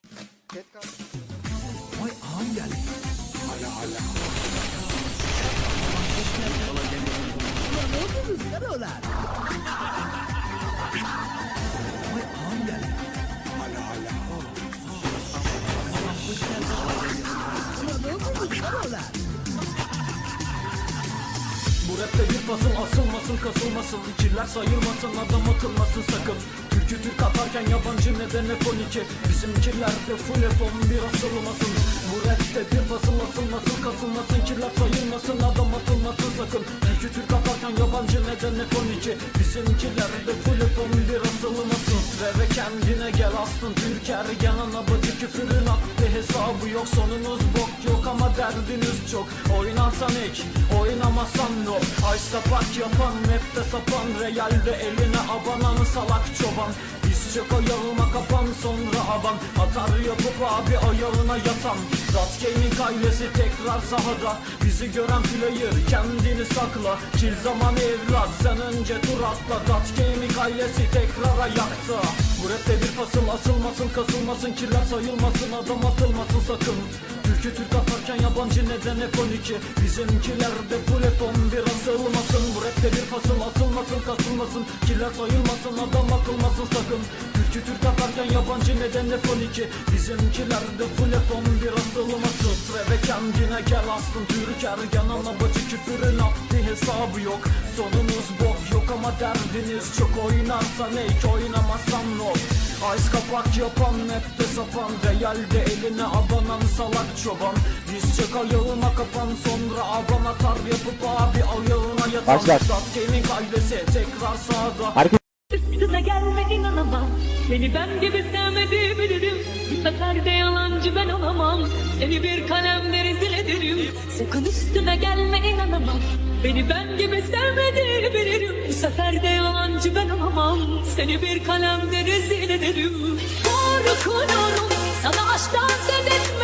Kadir. Ket kaldı. Vay ağam geldi. Hala hala. Ulan ne oldunuz karolar? Vay ağam geldi. Hala hala. Ulan ne oldunuz karolar? Bu rapte bir fasıl asılmasın kasılmasın Kirler sayılmasın adam atılmasın sakın Türkü Türk atarken yabancı neden F12 Bizimkiler de full F11 asılmasın. Bu rapte bir fasıl asılmasın kasılmasın Kirler sayılmasın adam atılmasın sakın. Türkü Türk atarken yabancı neden F12 Bizimkiler de full F11 asılmasın. Ve kendine gel aslın Türk ergen ana bacı küfürün aklı hesabı yok. Sonunuz bok yok ama derdiniz çok. Oynarsan ek oynamazsan no. Ice kapak yapan mapte sapan Realde eline abananı salak çoban Çok ayağıma kapan sonra aban Atar yapıp abi ayağına yatan. Rat Gaming ailesi tekrar sahada. Bizi gören player kendini sakla. Kill zamanı evlat sen önce tur atla. Rat Gaming ailesi tekrar ayakta. Bu rapte bir fasıl asılmasın kasılmasın. Kirler sayılmasın adam atılmasın sakın. Türkü Türk atarken yabancı neden F12 Bizimkiler de full F11 asılmasın Bu rapte bir fasıl asılmasın kasılmasın. Kirler sayılmasın adam atılmasın sakın. Türkü Türk atarken yabancı neden F12 Bizimkiler de full F11 asılmasın Ve kendine gel aslın Türk ergen ana bacı küfürün adli hesabı yok. Sonunuz bok yok ama derdiniz çok Oynarsan ek oynamazsan no Ice kapak yapan mapte sapan Realde eline abanan salak çoban. Diz çek ayağıma kapan sonra aban atar yapıp abi ayağına yatan Başlar. Gaming ailesi tekrar sağda. Herkes Üstüme gelme inanamam. Beni ben gibi sevmedi bilirim Bu sefer de yalancı ben olamam. Seni bir kalemde rezil ederim. Sakın üstüme gelme inanamam. Beni ben gibi sevmedi bilirim Bu sefer de yalancı ben olamam. Seni bir kalemde rezil ederim. Korkuyorum sana aşktan söz etmeme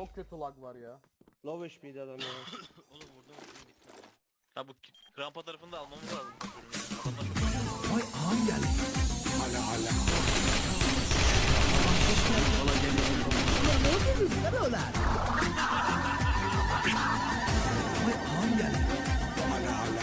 çok kötü lag var ya. Low HP'di adam ya. Oğlum vurdum vurdum bitti ama. Ha bu krampa tarafını da almamız lazım. ya. Adamlar çok Vay geldi. Hala hala. Vay ağam geldi. Hala hala.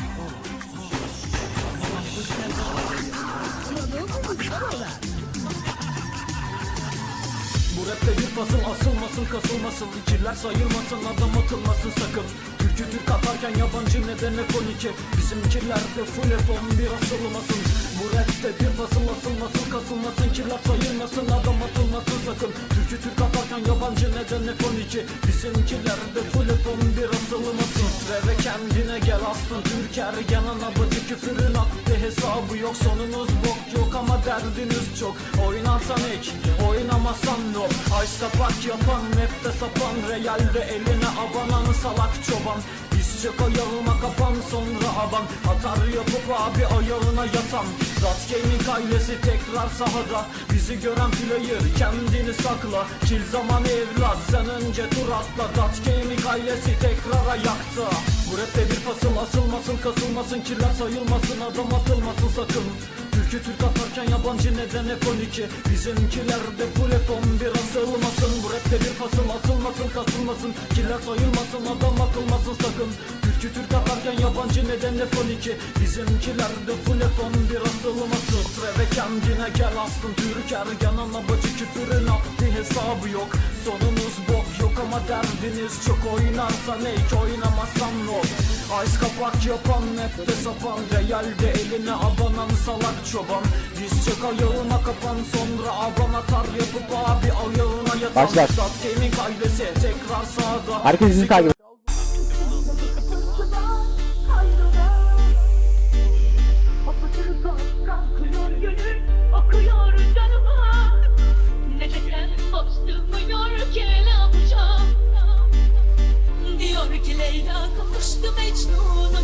Bu rapte bir fasıl asılmasın kasılmasın İkiller sayılmasın adam atılmasın sakın. Türkü Türk atarken yabancı neden F12 Bizimkiler de full F11 asılmasın Bu rapte bir fasıl asılmasın kasılmasın Kirler sayılmasın adam atılmasın sakın. Türkü Türk atarken yabancı neden F12 Bizimkiler de full F11 asılmasın. Ve kendine gel aslın Türk ergen ana bacı küfürün aklı hesabı yok Sonunuz bok yok ama derdiniz çok. Oynarsan ek oynamazsan no. Ice kapak yapan mapte sapan Realde eline abananı salak çoban Çök ayağıma kapan sonra aban Atar yapıp abi ayağına yatan. Rat Gaming ailesi tekrar sahada Bizi gören player kendini sakla. Kill zamanı evlat sen önce tur atla. Rat Gaming ailesi tekrar ayakta. Bu rapte bir fasıl asılmasın kasılmasın Killer sayılmasın adam atılmasın sakın Türkü Türk atarken yabancı neden F12 Bizimkiler de full F11 asılmasın Bu rapte bir fasıl. Asılmasın kasılmasın Killer sayılmasın. Adam atılmasın sakın Türkü Türk atarken yabancı neden F12 Bizimkiler de full F11 asılmasın Tre ve kendine gel aslın Türk ergen ana bacı küfürün aklı hesabı yok. Sonunuz bok yok ama derdiniz çok Oynarsan ek oynamazsan no Ice kapak yapan hep de sapan Realde eline abanan salak çoban. Diz çök ayağına kapan sonra aban atar yapıp abi ayağına yatan. Başlar. Gaming ailesi tekrar sağda. Herkes bizi takip Leyla kavuştu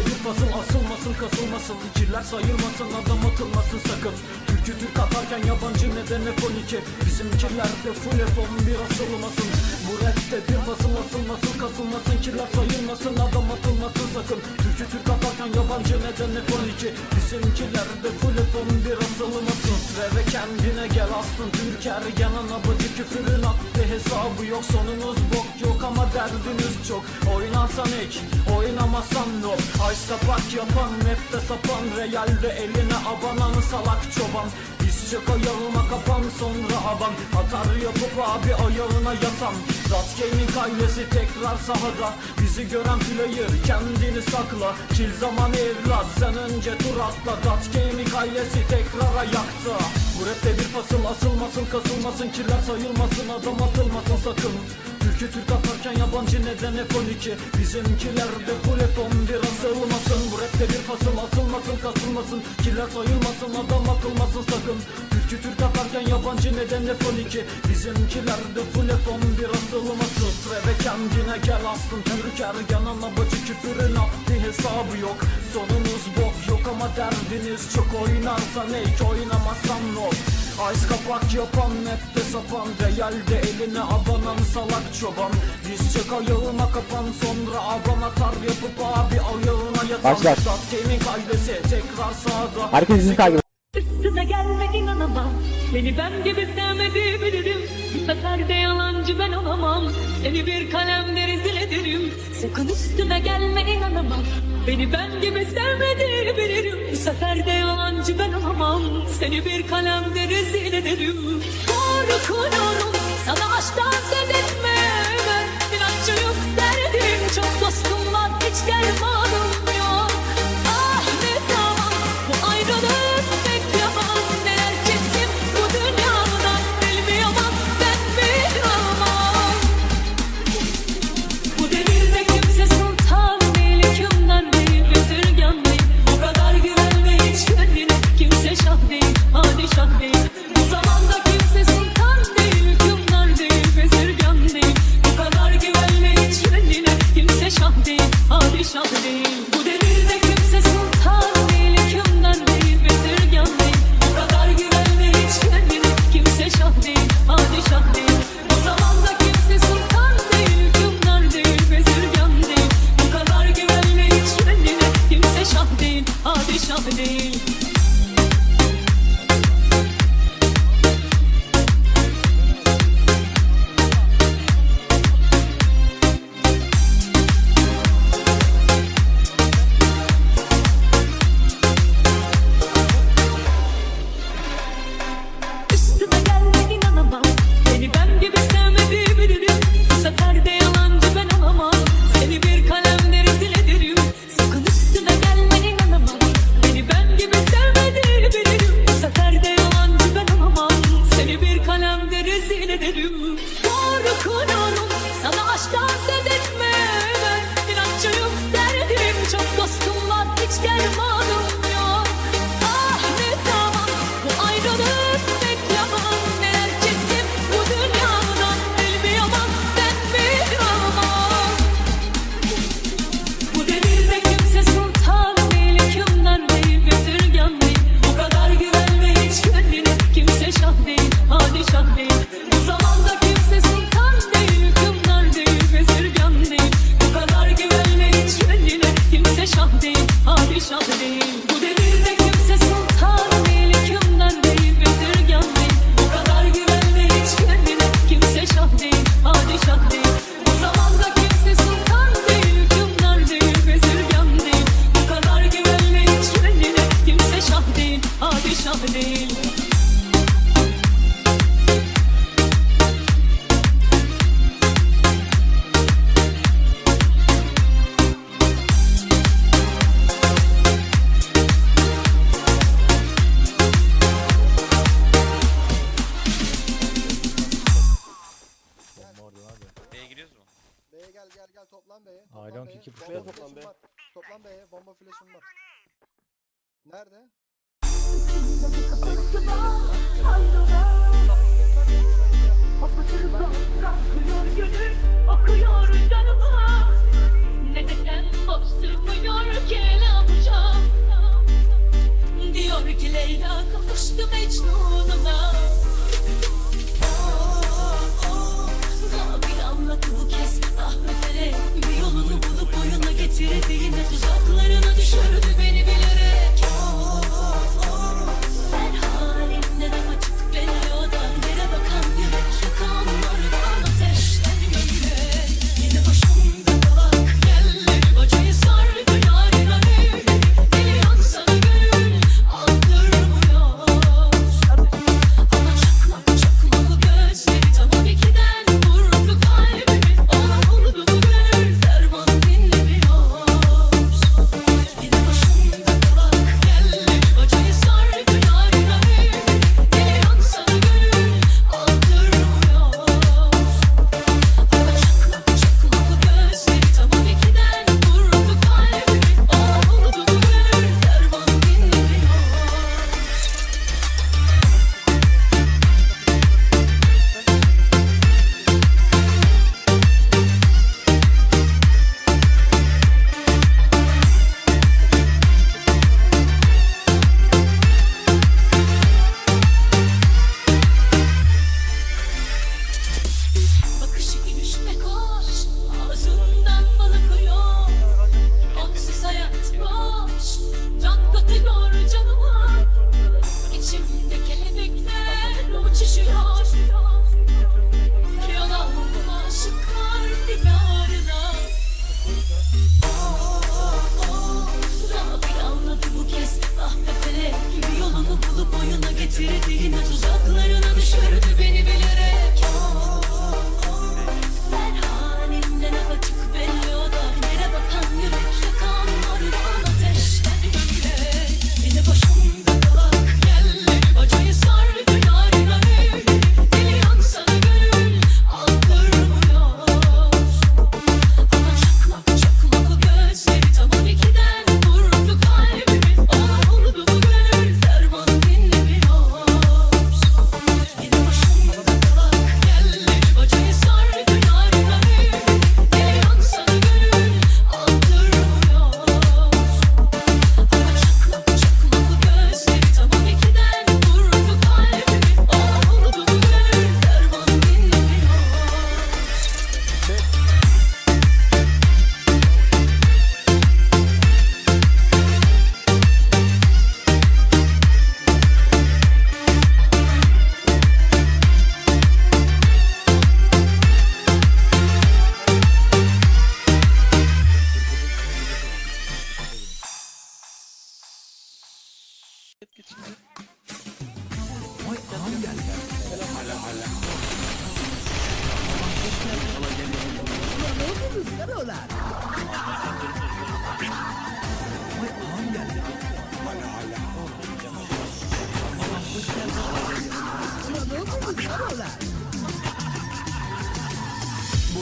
fasıl asılmasın kasılmasın. Kirler sayılmasın adam atılmasın sakın. Türkü Türk atarken yabancı neden F12 Bizimkiler full F11 asılmasın rapte bir fasıl asılmasın kasılmasın Kirler sayılmasın adam atılmasın sakın. Türkü Türk atarken yabancı neden F12 Bizimkiler de full F11 asılmasın. Ve ve kendine gel aslın Türker yanına bacı küfürün aklı hesabı yok Sonunuz bok yok ama derdiniz çok. Oynarsan hiç oynamasan no. Ice kapak yapan rapte sapan Realde eline abananı salak çoban çık ayağıma kapan sonra aban Atar yapıp abi ayağına yatan. Rat Gaming tekrar sahada. Bizi gören player kendini sakla. Kill zamanı evlat sen önce tur atla. Rat Gaming tekrar ayakta. Bu rapte bir fasıl asılmasın kasılmasın. Kirler sayılmasın adam atılmasın sakın. Türkü Türk atarken yabancı neden F12 Bizimkiler de full F11 asılmasın Bu kasılmasın Kirler sayılmasın adam atılmasın sakın. Türkü Türk atarken yabancı neden F12 Bizimkiler de full F11 asılmasın Ve kendine gel aslın Türker yanına bacı küfürün adli hesabı yok. Sonunuz bok yok ama derdiniz çok Oynarsan ek oynamazsan no. Ice kapak yapan de sapan Realde eline abanan salak çoban. Diz çek ayağıma kapan sonra aban atar yapıp abi yatan Başlar. Herkes bizi takip Üstüne gelme inanamam. Beni ben gibi sevmediği bilirim Bu sefer de yalancı ben olamam. Seni bir kalemde rezil ederim. Sakın üstüme gelme inanamam. Beni ben gibi sevmediği bilirim Bu sefer de yalancı ben olamam. Seni bir kalemde rezil ederim. Korkuyorum. Sana aşktan söz etmeme. İnatçıyım derdim. Çok dostum var hiç dermanım var gel toplan B'ye. Toplan Aylan B'ye. kiki pushlar. Bomba Toplan flash'ım var. Toplan B'ye. Bomba flash'ım var. Nerede? Akıyor canıma Neden bastırmıyor kelamca Diyor ki Leyla kavuştu Mecnun'una Ah, ah, Nabil anladı bu kez ahmet Getirdi yine tuzaklarına düşürdü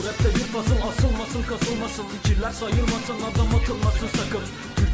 Bu rapte bir puzzle asılmasın kasılmasın. Fikirler sayılmasın adam atılmasın sakın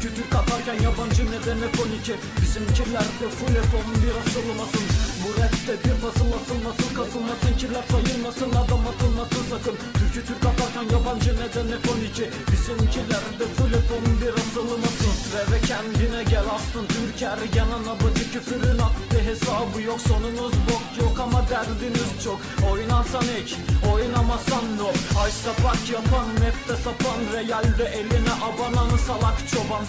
Türkü Türk atarken yabancı neden F12 Bizimkilerde full F11 asılmasın. Bu rapte bir puzzle asılmasın kasılmasın? Kirler sayılmasın adam atılmasın sakın. Türkü Türk atarken yabancı neden F12 Bizimkilerde full F11 asılmasın. Titre ve kendine gel astın Türker yanına bacı küfürün attı. Hesabı yok Sonunuz bok yok ama derdiniz çok. Oynarsan ek oynamasan no. Ice kapak yapan mapte sapan Realde eline abananı salak çoban